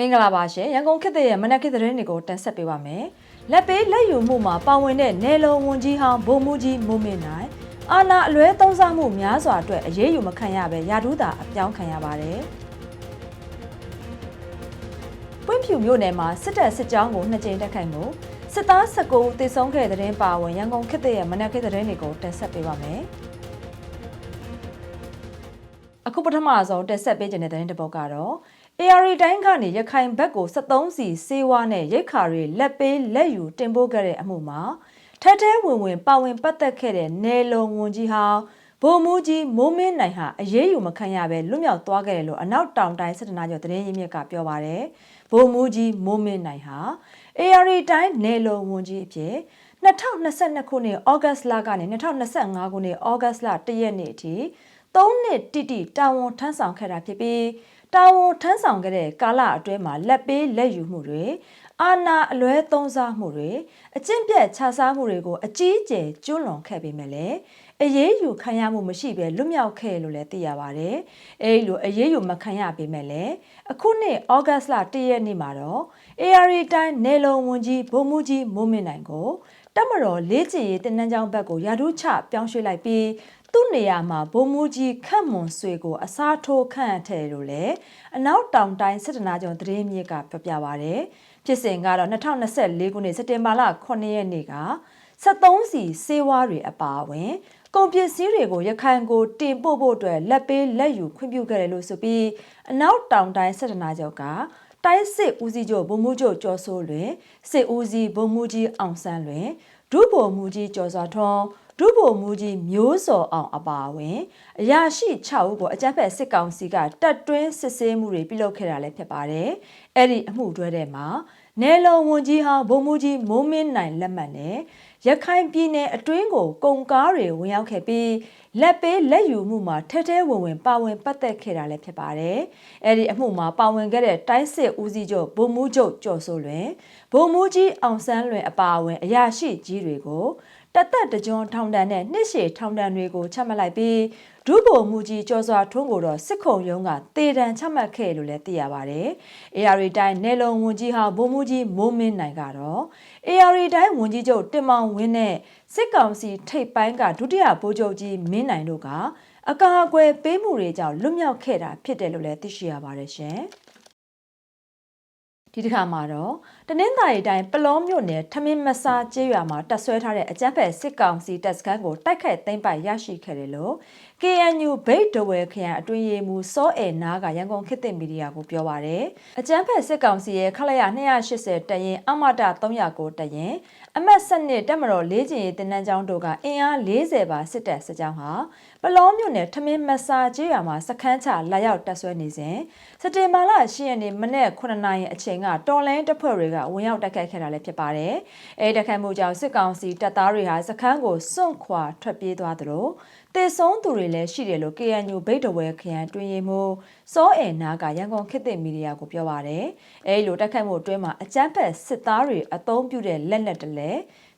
မင်္ဂလာပါရှင်ရန်ကုန်ခေတ်သစ်ရဲ့မနက်ခေတ်သတင်းတွေကိုတင်ဆက်ပေးပါမယ်လက်ပေးလက်ယူမှုမှာပါဝင်တဲ့နယ်လုံဝန်ကြီးဟောင်းဗိုလ်မှူးကြီးမိုးမင်းနိုင်အာနာအလွဲသုံးစားမှုများစွာအတွက်အရေးယူမခံရပဲရာထူးသာအပြောင်းခံရပါတယ်ပွင့်ဖြူမြို့နယ်မှာစစ်တပ်စစ်ကြောင်းကိုနှစ်ကြိမ်တက်ခိုက်မှုစစ်သား19ဦးသေဆုံးခဲ့တဲ့တဲ့တင်ပါဝင်ရန်ကုန်ခေတ်သစ်ရဲ့မနက်ခေတ်သတင်းတွေကိုတင်ဆက်ပေးပါမယ်အခုပထမဆုံးတက်ဆက်ပေးခြင်းတဲ့သတင်းတစ်ပုဒ်ကတော့ AR တိုင်းကနေရခိုင်ဘက်ကို73စီစေဝါနဲ့ရိတ်ခါတွေလက်ပေးလက်ယူတင်ပို့ခဲ့တဲ့အမှုမှာထက်ထဲဝင်ဝင်ပါဝင်ပတ်သက်ခဲ့တဲ့နယ်လုံဝန်ကြီးဟောင်းဗိုလ်မှူးကြီးမိုးမင်းနိုင်ဟာအရေးယူမခံရပဲလွတ်မြောက်သွားခဲ့တယ်လို့အနောက်တောင်တိုင်းစစ်တနာကျော်သတင်းရင်းမြစ်ကပြောပါရယ်ဗိုလ်မှူးကြီးမိုးမင်းနိုင်ဟာ AR တိုင်းနယ်လုံဝန်ကြီးအဖြစ်2022ခုနှစ်ဩဂတ်လကနေ2025ခုနှစ်ဩဂတ်လ1ရက်နေ့အထိ3နှစ်တိတိတာဝန်ထမ်းဆောင်ခဲ့တာဖြစ်ပြီး တာဝန်ထမ်းဆောင်ခဲ့တဲ့ကာလအတွင်းမှာလက်ပေးလက်ယူမှုတွေအာဏာအလွဲသုံးစားမှုတွေအကျင့်ပြတ်ခြစားမှုတွေကိုအကြီးအကျယ်ကျွလွန်ခဲ့ပေမဲ့လည်းအရေးယူခံရမှုမရှိဘဲလွတ်မြောက်ခဲ့လို့လည်းသိရပါတယ်။အဲဒီလိုအရေးယူမခံရပေမဲ့လည်းအခုနှစ်ဩဂတ်လ၁ရက်နေ့မှာတော့ AR တိုင်းနေလုံဝန်ကြီးဗိုလ်မှူးကြီးမိုးမင်းနိုင်ကို တက်မတော်လေးချီရေးတင်နန်းကျောင်းဘက်ကိုရာထူးချပြောင်းရွှေ့လိုက်ပြီးသူ့နေရာမှာဗိုလ်မှူးကြီးခန့်မွန်ဆွေကို အစားထိုးခန့်အပ်တယ်လို့လည်းအနောက်တောင်တိုင်းစစ်တနာကျော်သတင်းမြစ်ကပြောပြပါဗျ။ဖြစ်စဉ်ကတော့2024ခုနှစ်စက်တင်ဘာလ9ရက်နေ့က73စီစေဝါတွေအပါအဝင်ကုန်ပစ္စည်းတွေကိုရခိုင်ကိုတင်ပို့ဖို့အတွက်လက်ပေးလက်ယူခွင့်ပြုခဲ့တယ်လို့ဆိုပြီးအနောက်တောင်တိုင်းစစ်တနာကျော်က တိုင်းစစ်ဦးစီးချုပ်ဗိုလ်မှူးချုပ်ကျော်စိုးလွင်စစ်ဦးစီးဗိုလ်မှူးကြီးအောင်ဆန်းလွင်ဒုဗိုလ်မှူးကြီးကျော်စွာထွန်းဒုဗိုလ်မှူးကြီးမျိုးစော်အောင်အပါအဝင်အရာရှိ6ဦးကိုအကြမ်းဖက်စစ်ကောင်စီကတပ်တွင်းစစ်ဆေးမှုတွေပြုလုပ်ခဲ့တာလည်းဖြစ်ပါတယ်။အဲ့ဒီအမှုတွဲထဲမှာနယ်လုံဝန်ကြီးဟောင်းဗိုလ်မှူးကြီးမိုးမင်းနိုင်လက်မှတ်နဲ့ ရခိုင်ပြည်နယ်အတွင်းကိုကုန်ကားတွေဝင်ရောက်ခဲ့ပြီးလက်ပေးလက်ယူမှုမှာထဲထဲဝင်ဝင်ပါဝင်ပတ်သက်ခဲ့တာလည်းဖြစ်ပါတယ်။အဲ့ဒီအမှုမှာပါဝင်ခဲ့တဲ့တိုင်းစစ်ဦးစီးချုပ်ဗိုလ်မှူးချုပ်ကျော်စိုးလွင်ဗိုလ်မှူးကြီးအောင်ဆန်းလွင်အပါအဝင်အရာရှိကြီးတွေကို တသက်တကြွထောင်တန်းနဲ့နှစ်ရှည်ထောင်တန်းတွေကိုချမှတ်လိုက်ပြီးဒုဗိုလ်မှူးကြီးကျော်စွာထွန်းကိုတော့စစ်ခုံရုံးကတေတံချမှတ်ခဲ့လို့လည်းသိရပါတယ်။ AR တိုင်းနယ်လုံဝန်ကြီးဟာဗိုလ်မှူးကြီးမိုးမင်းနိုင်ကတော့ AR တိုင်းဝန်ကြီးချုပ်တင်မောင်ဝင်းနဲ့စစ်ကောင်စီထိပ်ပိုင်းကဒုတိယဗိုလ်ချုပ်ကြီးမင်းနိုင်တို့ကအကာအကွယ်ပေးမှုတွေကြောင့်လွတ်မြောက်ခဲ့တာဖြစ်တယ်လို့လည်းသိရှိရပါတယ်ရှင်။ ဒီတစ်ခါမှာတော့တနင်္သာရီတိုင်းပလောမြို့နယ်ထမင်းမဆာကျေးရွာမှာတပ်ဆွဲထားတဲ့အကြမ်းဖက်စစ်ကောင်စီတပ်စခန်းကိုတိုက်ခိုက်သိမ်းပိုက်ရရှိခဲ့တယ်လို့ KNU ဘိတ်ဒဝဲခရိုင်အတွင်းရေးမှူးစောအဲနာကရန်ကုန်ခေတ်သစ်မီဒီယာကိုပြောပါရယ်အကြမ်းဖက်စစ်ကောင်စီရဲ့ခလရ280တရင်အမတာ309တရင် အမတ်စနစ်တက်မတော်လေးကျင်ရေးတင်နန်းကျောင်းတို့ကအင်အား40ပါစစ်တပ်စစ်ကြောင်းဟာပလောမြို့နယ်ထမင်းမဆာကျေးရွာမှာစခန်းချလာရောက်တပ်ဆွဲနေစဉ်စက်တင်ဘာလ10ရက်နေ့မနက်9နာရီအချိန်ကတော်လိုင်းတပ်ဖွဲ့တွေကဝင်ရောက်တိုက်ခိုက်ခဲ့တာလည်းဖြစ်ပါတယ်။အဲဒီတိုက်ခိုက်မှုကြောင့်စစ်ကောင်စီတပ်သားတွေဟာစခန်းကိုစွန့်ခွာထွက်ပြေးသွားသလိုတေဆုံးသူတွေလည်းရှိတယ်လို့ KNU ဗိတ်တဝဲခရိုင်တွင်ရင်မှု စောအဲနာကရန်ကုန်ခေတ်သစ်မီဒီယာကိုပြောပါတယ်။အဲဒီလိုတိုက်ခိုက်မှုအတွင်းမှာအကြမ်းဖက်စစ်သားတွေအုံပြုတဲ့လက်နက်တလဲ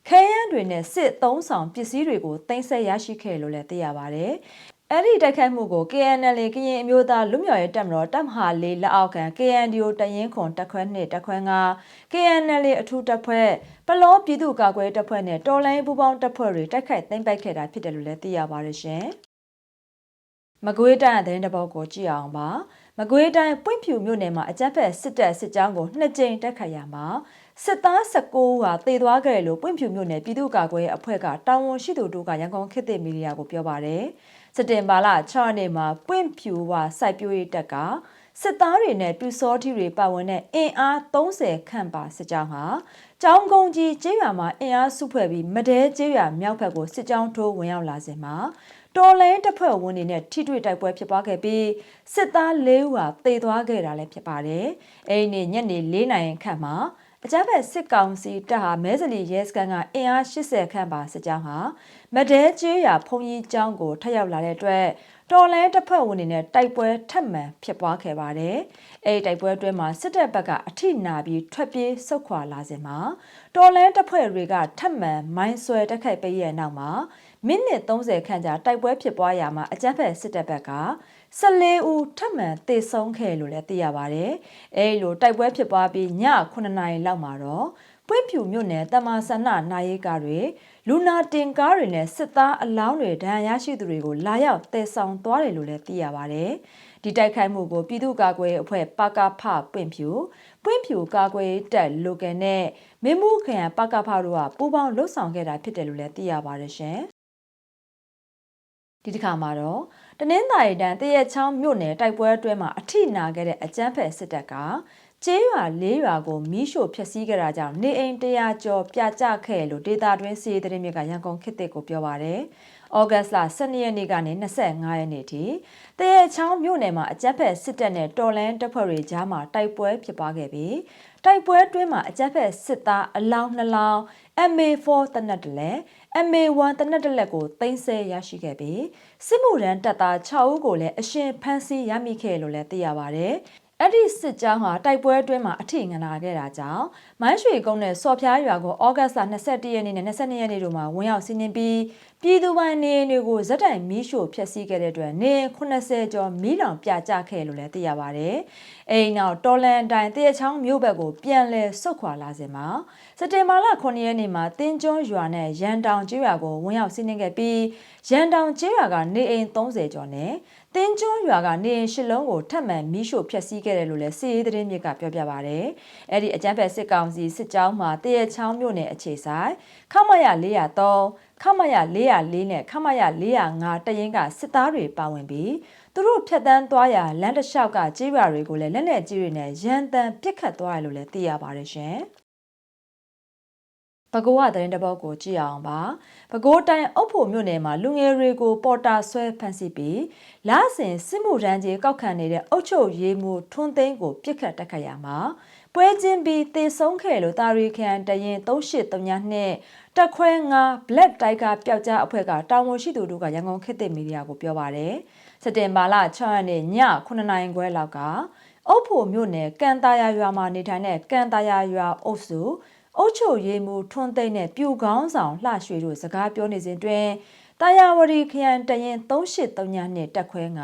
ခဲယမ်းတွေနဲ့စစ်သုံးဆောင်ပစ္စည်းတွေကိုတင်ဆက်ရရှိခဲ့လို့လည်းသိရပါတယ်။အဲ့ဒီတိုက်ခိုက်မှုကို KNL ကရင်အမျိုးသားလူမျိုးရေးတပ်မတော်တပ်မဟာလေးလက်အောက်ခံ KNDO တရင်ခွန်တက်ခွဲနှစ်တက်ခွဲက KNL အထူးတပ်ဖွဲ့ပလောပြည်သူ့ကာကွယ်တပ်ဖွဲ့နဲ့တော်လိုင်းပူးပေါင်းတပ်ဖွဲ့တွေတိုက်ခိုက်သိမ်းပိုက်ခဲ့တာဖြစ်တယ်လို့လည်းသိရပါတယ်ရှင်။ မကွေးတိုင်းအသတင်းတပုတ်ကိုကြည့်အောင်ပါ။မကွေးတိုင်းပွင့်ဖြူမြို့နယ်မှာအကြမ်းဖက်စစ်တပ်စစ်ကြောင်းကိုနှစ်ကြိမ်တိုက်ခိုက်ရမှာစစ်သား19ဦးဟာတေသွားခဲ့တယ်လို့ပွင့်ဖြူမြို့နယ်ပြည်သူ့ကာကွယ်ရေးအဖွဲ့ကတာဝန်ရှိသူတို့ကရန်ကုန်ခေတ်သစ်မီဒီယာကိုပြောပါတယ်။စက်တင်ဘာလ6ရက်နေ့မှာပွင့်ဖြူဝစိုက်ပျိုးရေးတပ်ကစစ်သားတွေနဲ့ပြူစောထီတွေပါဝင်တဲ့အင်အား30ခန့်ပါစစ်ကြောင်းဟာကျောင်းကုန်းကြီးကျေးရွာမှာအင်အားစုဖွဲ့ပြီးမတဲကျေးရွာမြောက်ဘက်ကိုစစ်ကြောင်းထိုးဝင်ရောက်လာစဉ်မှာ တော်လိုင်းတပ်ဖွဲ့ဝင်တွေနဲ့ထိတွေ့တိုက်ပွဲဖြစ်ပွားခဲ့ပြီးစစ်သား၄ဦးဟာတေသွားခဲ့တာလည်းဖြစ်ပါတယ်။အဲဒီနေ့ညနေ၄နာရီခန့်မှာအကြမ်းဖက်စစ်ကောင်စီတပ်ဟာမဲစလီရဲစခန်းကအင်အား80ခန့်ပါစစ်ကြောင်းဟာမဒဲကျေးရွာဖုန်ကြီးကျောင်းကိုထပ်ရောက်လာတဲ့အတွက်တော်လန်တပ်ဖွဲ့ဝင်တွေနဲ့တိုက်ပွဲထပ်မံဖြစ်ပွားခဲ့ပါတယ်။အဲဒီတိုက်ပွဲအတွင်းမှာစစ်တပ်ဘက်ကအထိနာပြီးထွက်ပြေးဆုတ်ခွာလာစဉ်မှာတော်လန်တပ်ဖွဲ့တွေကထပ်မံမိုင်းဆွဲတိုက်ခိုက်ပေးရဲ့နောက်မှာ မိနစ်30ခန့်ကြာတိုက်ပွဲဖြစ်ပွားရာမှာအကြမ်းဖက်စစ်တပ်ဘက်က14ဦးထပ်မံသေဆုံးခဲ့လို့လည်းသိရပါတယ်။အဲဒီလိုတိုက်ပွဲဖြစ်ပွားပြီးည9နာရီလောက်မှာတော့ပွင့်ဖြူမြို့နယ်တမဆန္ဒနိုင်ရေးကားတွေလူနာတင်ကားတွေနဲ့စစ်သားအလောင်းတွေဒဏ်ရာရရှိသူတွေကိုလာရောက်တည်ဆောင်သွားတယ်လို့လည်းသိရပါတယ်။ဒီတိုက်ခိုက်မှုကိုပြည်သူ့ကာကွယ်ရေးအဖွဲ့ပကဖပွင့်ဖြူပွင့်ဖြူကာကွယ်ရေးတပ်လိုကန်နဲ့မင်းမှုခရိုင်ပကဖတို့ကပူးပေါင်းလှုပ်ဆောင်ခဲ့တာဖြစ်တယ်လို့လည်းသိရပါတယ်ရှင်။ ဒီတစ်ခါမှာတော့တနင်္သာရီတန်းတရက်ချောင်းမြို့နယ်တိုက်ပွဲအတွင်းမှာအထိနာခဲ့တဲ့အကြမ်းဖက်စစ်တပ်ကကျေးရွာ၄ရွာကိုမီးရှို့ဖျက်ဆီးခဲ့တာကြောင့်နေအိမ်တရာကျော်ပြကျခဲ့လို့ဒေတာတွင်းစီးသတင်းမြစ်ကရန်ကုန်ခေတ်သစ်ကိုပြောပါရယ်။ဩဂတ်စ်လ12ရက်နေ့ကနေ25ရက်နေ့ထိတရဲချောင်းမြို့နယ်မှာအကြက်ဖက်စစ်တပ်နဲ့တော်လန်တပ်ဖွဲ့တွေကြားမှာတိုက်ပွဲဖြစ်ပွားခဲ့ပြီးတိုက်ပွဲတွင်းမှာအကြက်ဖက်စစ်သားအလောင်းနှလောင်း MA4 တနက်တလဲ MA1 တနက်တလက်ကိုတင်ဆက်ရရှိခဲ့ပြီးစစ်မှုရန်တပ်သား6ဦးကိုလည်းအရှင်ဖမ်းဆီးရမိခဲ့လို့လည်းသိရပါဗျ။အဲ့ဒီစစ်ကြောင်းဟာတိုက်ပွဲအတွင်းမှာအထိငနာခဲ့တာကြောင့်မိုင်းရွှေကုန်းနဲ့စော်ဖျားရွာကိုဩဂတ်စ်လ22ရက်နေ့နဲ့22ရက်နေ့တို့မှာဝင်ရောက်စီးနင်းပြီးပြည်သူပိုင်နေအိမ်တွေကိုဇက်တိုင်မီးရှို့ဖျက်ဆီးခဲ့တဲ့အတွက်နေ80ကျော်မီးလောင်ပြကျခဲ့လို့လည်းသိရပါတယ်။ အိမ်နောက်တော်လန်တိုင်တရချောင်းမြို့ဘက်ကိုပြန်လည်ဆုတ်ခွာလာစဉ်မှာစက်တင်ဘာလ9ရက်နေ့မှာတင်းကျွန်းရွာနဲ့ရန်တောင်ကျေးရွာကိုဝင်ရောက်စီးနင်းခဲ့ပြီးရန်တောင်ကျေးရွာကနေအိမ်30ကျော်နဲ့တင်းကျွန်းရွာကနေအိမ်ရှစ်လုံးကိုထပ်မံမီးရှို့ဖျက်ဆီးခဲ့တယ်လို့လည်းစီးရေးသတင်းမြစ်ကပြောပြပါဗျ။အဲ့ဒီအကြမ်းဖက်စစ်ကောင်စီစစ်ကြောင်းမှာတရချောင်းမြို့နယ်အခြေဆိုင်ခမရ403ခမရ404နဲ့ခမရ405တရင်ကစစ်သားတွေပါဝင်ပြီး သူတို့ဖြတ်တန်းသွားရာလမ်းတစ်လျှောက်ကကြေးရွာတွေကိုလည်းလက်နက်ကြီးတွေနဲ့ရန်တမ်းပစ်ခတ်သွားရလို့လည်းသိရပါတယ်ရှင်။ပဲခူးကသတင်းတပုတ်ကိုကြည့်အောင်ပါပဲခူးတိုင်းအုပ်ဖို့မြို့နယ်မှာလူငယ်တွေကိုပေါ်တာဆွဲဖမ်းဆီးပြီးလစဉ်စစ်မှုထမ်းကြီးကောက်ခံနေတဲ့အုပ်ချုပ်ရေးမှုထွန်းသိန်းကိုပြစ်ခတ်တက်ခတ်ရမှာပွဲချင်းပြီးတေဆုံးခဲ့လို့တာရီခန်တရင်3832နှစ် တက်ခွဲ9 Black Tiger ပျောက်ကြားအဖွဲ့ကတာဝန်ရှိသူတို့ကရန်ကုန်ခေတ်သစ်မီဒီယာကိုပြောပါတယ်စက်တင်ဘာလ6ရက်နေ့ည9နာရီခွဲလောက်က အုပ်ဖို့မြို့နယ်ကန်တာယာရွာမှာနေထိုင်တဲ့ကန်တာယာရွာအုပ်စုအုတ်ချုပ်ရေးမှုထွန်းသိမ့်တဲ့ပြူကောင်းဆောင်လှရွှေတို့စကားပြောနေစဉ်တွင်တာယာဝတီခရိုင်တရင်3832နှစ်တက်ခွဲက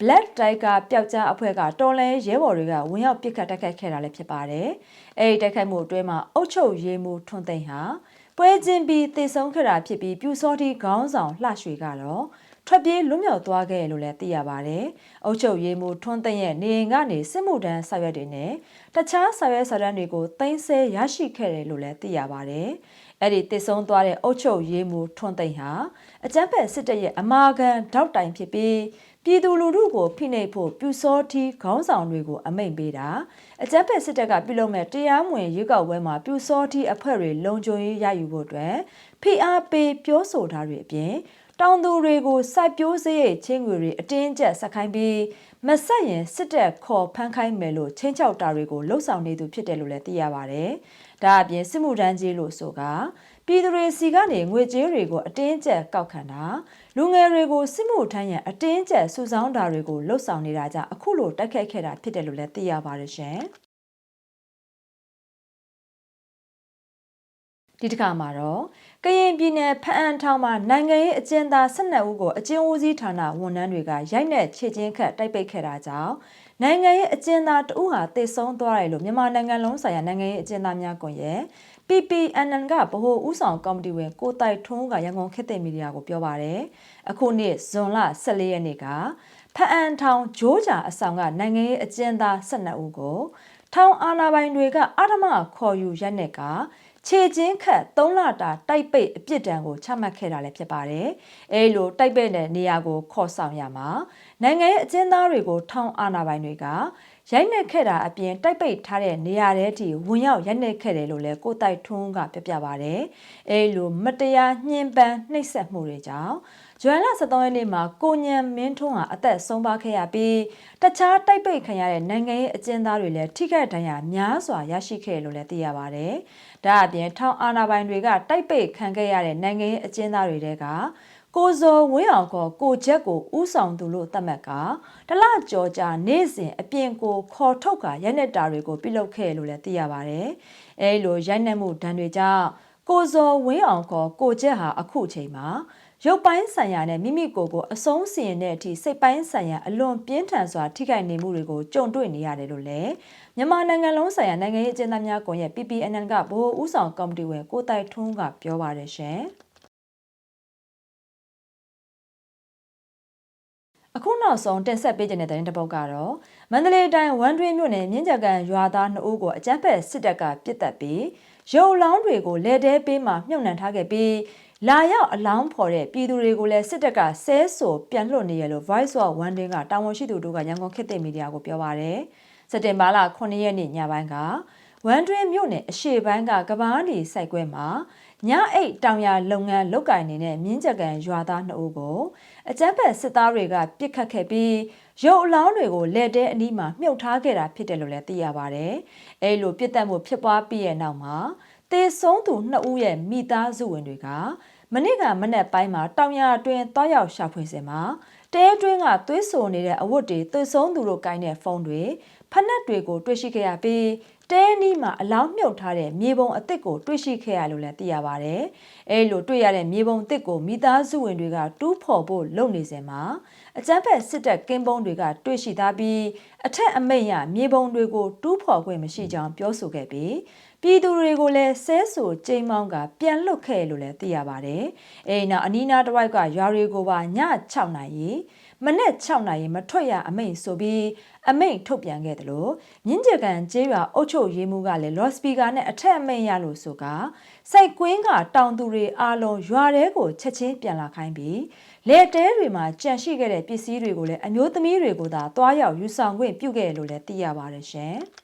Black Tiger ပျောက်ကြားအဖွဲ့ကတော်လဲရဲဘော်တွေကဝင်ရောက်ပစ်ခတ်တိုက်ခိုက်ခဲ့တာလည်းဖြစ်ပါတယ်။အဲဒီတိုက်ခိုက်မှုအတွင်းမှာအုတ်ချုပ်ရေးမှုထွန်းသိမ့်ဟာ ပွဲချင်းပြီးတည်ဆုံးခဲ့တာဖြစ်ပြီးပြူစောတိခေါင်းဆောင်လှရွှေကတော့ထွက်ပြေးလွတ်မြောက်သွားခဲ့လို့လည်းသိရပါတယ်။အုတ်ချုပ်ရေးမှုထွန်းသိမ့်ရဲ့နေအိမ်ကနေစစ်မှုထမ်းဆောင်ရွက်တွေနဲ့တခြားဆောင်ရွက်စာတမ်းတွေကိုတင်ဆက်ရရှိခဲ့တယ်လို့လည်းသိရပါတယ်။ အဲ့ဒီတည်ဆုံးသွားတဲ့အုတ်ချုပ်ရေးမှုထွန်းသိမ့်ဟာအကြမ်းဖက်စစ်တပ်ရဲ့အမာခံတောက်တိုင်ဖြစ်ပြီးပြည်သူလူထုကိုဖိနှိပ်ဖို့ပြူစောတီခေါင်းဆောင်တွေကိုအမိန့်ပေးတာအကြမ်းဖက်စစ်တပ်ကပြုလုပ်မဲ့တရားမဝင်ရွေးကောက်ပွဲမှာပြူစောတီအဖွဲ့တွေလုံခြုံရေးရယူဖို့အတွက်ဖိအားပေးပြောဆိုတာတွေအပြင်တောင်သူတွေကိုစိုက်ပျိုးစရိတ်ချင်းငွေတွေအတင်းကျပ်ဆက်ခိုင်းပြီး မဆက်ရင်စစ်တပ်ခေါ်ဖမ်းခိုင်းမယ်လို့ချင်းချောက်တာတွေကိုလှုံ့ဆော်နေသူဖြစ်တယ်လို့လည်းသိရပါတယ်။ဒါအပြင်စစ်မှုထမ်းကြီးလို့ဆိုကပြည်သူတွေစီကနေငွေကြေးတွေကိုအတင်းကျပ်ကောက်ခံတာလူငယ်တွေကိုစစ်မှုထမ်းရန်အတင်းကျပ်စုဆောင်းတာတွေကိုလှုံ့ဆော်နေတာကြောင့်အခုလိုတက်ခတ်ခဲ့တာဖြစ်တယ်လို့လည်းသိရပါတယ်ရှင်။ဒီတစ်ခါမှာတော့ ကရင်ပြည်နယ်ဖအံထောင်မှာနိုင်ငံရေးအကျဉ်းသား12ဦးကိုအကျဉ်းဦးစီးဌာနဝန်ထမ်းတွေကရိုက်နှက်ခြေချင်းခတ်တိုက်ပိတ်ခဲ့တာကြောင့်နိုင်ငံရေးအကျဉ်းသားတဦးဟာတည်ဆုံးသွားတယ်လို့မြန်မာနိုင်ငံလုံးဆိုင်ရာနိုင်ငံရေးအကျဉ်းသားများကွန်ရက် PPNN ကဗဟိုဥဆောင်ကော်မတီဝင်ကိုတိုက်ထွန်းကရန်ကုန်ခေတ်သစ်မီဒီယာကိုပြောပါရယ်အခုနှစ်ဇွန်လ14ရက်နေ့ကဖအံထောင်ဂျိုးဂျာအဆောင်ကနိုင်ငံရေးအကျဉ်းသား12ဦးကိုထောင်အာဏာပိုင်တွေကအာဓမခေါ်ယူရက်နဲ့က ခြေချင်းခတ်၃လတာတိုက်ပိတ်အပြစ်ဒဏ်ကိုချမှတ်ခဲ့တာလည်းဖြစ်ပါတယ်။အဲလိုတိုက်ပိတ်တဲ့နေရာကိုခေါ်ဆောင်ရမှာနိုင်ငံရဲ့အကျဉ်းသားတွေကိုထောင်အာဏာပိုင်တွေကရိုက်နှက်ခဲ့တာအပြင်တိုက်ပိတ်ထားတဲ့နေရာထဲထိဝင်ရောက်ရိုက်နှက်ခဲ့တယ်လို့လည်းကိုတိုက်ထွန်းကပြပြပါတယ်။အဲလိုမတရားညှဉ်းပန်းနှိပ်စက်မှုတွေကြောင့် ဇွန်လ23ရက်နေ့မှာကိုညံမင်းထွန်းဟာအသက်ဆုံးပါခဲ့ရပြီးတခြားတိုက်ပိတ်ခံရတဲ့နိုင်ငံရေးအကျဉ်းသားတွေလည်းထိခိုက်ဒဏ်ရာများစွာရရှိခဲ့လို့လည်းသိရပါတယ်။ဒါအပြင်ထောင်အာဏာပိုင်တွေကတိုက်ပိတ်ခံခဲ့ရတဲ့နိုင်ငံရေးအကျဉ်းသားတွေတဲကကိုဇော်ဝင်းအောင်ကကိုချက်ကိုဥဆောင်သူလို့သတ်မှတ်ကတလကြော်ကြာနေ့စဉ်အပြင်ကိုခေါ်ထုတ်ကရိုက်နှက်တာတွေကိုပြုလုပ်ခဲ့လို့လည်းသိရပါတယ်။အဲလိုရိုက်နှက်မှုဒဏ်တွေကြောင့်ကိုဇော်ဝင်းအောင်ခေါ်ကိုကျက်ဟာအခုချိန်မှာ ရုပ်ပိုင်းဆိုင်ရာနဲ့မိမိကိုယ်ကိုအဆုံးစီရင်တဲ့အထိစိတ်ပိုင်းဆိုင်ရာအလွန်ပြင်းထန်စွာထိခိုက်နေမှုတွေကိုကြုံတွေ့နေရတယ်လို့လည်းမြန်မာနိုင်ငံလုံးဆိုင်ရာနိုင်ငံရေးအကျဉ်းသားများကွန်ရက် PPNN ကဗဟိုဦးဆောင်ကော်မတီဝင်ကိုတိုက်ထွန်းကပြောပါတယ်ရှင်။အခုနောက်ဆုံးတင်ဆက်ပေးခြင်းတဲ့တဲ့တစ်ပုတ်ကတော့မန္တလေးတိုင်းဝမ်တွင်းမြို့နယ်မြင်းကြကန်ရွာသား2ဦးကိုအကြမ်းဖက်စစ်တပ်ကပစ်တက်ပြီးရုပ်လောင်းတွေကိုလက်တဲပေးမှမြုပ်နှံထားခဲ့ပြီး လာရောက်အလောင်းဖော်တဲ့ပြည်သူတွေကိုလည်းစစ်တပ်ကဆဲဆိုပြန်လွှတ်နေရလို့ Voice of One Day ကတာဝန်ရှိသူတို့ကရန်ကုန်ခေတ်သစ်မီဒီယာကိုပြောပါရယ်စက်တင်ဘာလ9ရက်နေ့ညပိုင်းကဝမ်တွင်းမြို့နယ်အရှေ့ပိုင်းကကဘားလီစိုက်ကွဲမှာညအိတ်တောင်ရလုပ်ငန်းလုပ်ကင်နေတဲ့မြင်းကြကန်ရွာသား2ဦးကိုအကြမ်းဖက်စစ်သားတွေကပြစ်ခတ်ခဲ့ပြီးရုပ်အလောင်းတွေကိုလက်တဲအနီးမှာမြုပ်ထားခဲ့တာဖြစ်တယ်လို့လည်းသိရပါဗျ။အဲလိုပြစ်တက်မှုဖြစ်ပွားပြီးရဲ့နောက်မှာတေဆုံးသူ2ဦးရဲ့မိသားစုဝင်တွေက မနစ်ကမနက်ပိုင်းမှာတောင်ရအတွင်းတောက်ရောက်ရှာဖွေစင်မှာတဲအတွင်းကသွေးဆိုနေတဲ့အဝတ်တွေသွေးဆုံးသူတို့ကိုင်းတဲ့ဖုန်းတွေဖက်နှက်တွေကိုတွေ့ရှိခဲ့ရပြီးတဲနီးမှာအလောင်းမြုပ်ထားတဲ့မြေပုံအစ်စ်ကိုတွေ့ရှိခဲ့ရလို့လည်းသိရပါဗျ။အဲလိုတွေ့ရတဲ့မြေပုံအစ်စ်ကိုမိသားစုဝင်တွေကတူးဖော်ဖို့လုပ်နေစဉ်မှာအကြမ်းဖက်စစ်တပ်ကင်းပုံးတွေကတွေ့ရှိသားပြီးအထက်အမိတ်ရမြေပုံတွေကိုတူးဖော်ခွင့်မရှိကြောင်းပြောဆိုခဲ့ပြီး ပြည်သူတွေကိုလည်းဆဲဆူကြိမ်မောင်းကပြန်လွတ်ခဲ့လို့လည်းသိရပါတယ်။အဲဒီနောက်အနီးနားတစ်ဝိုက်ကရွာတွေကိုပါည6နာရီမနေ့6နာရီမထွက်ရအမိန့်ဆိုပြီးအမိန့်ထုတ်ပြန်ခဲ့တယ်လို့မြင်းကြကန်ကျေးရွာအုပ်ချုပ်ရေးမှူးကလည်းလော့စပီကာနဲ့အထက်အမိန့်ရလို့ဆိုကစိုက်ကွင်းကတောင်သူတွေအားလုံးရွာတဲကိုချက်ချင်းပြန်လာခိုင်းပြီးလေတဲတွေမှာကြန့်ရှိခဲ့တဲ့ပစ္စည်းတွေကိုလည်းအမျိုးသမီးတွေကိုသာတွားရောက်ယူဆောင်ခွင့်ပြုခဲ့လို့လည်းသိရပါတယ်ရှင်။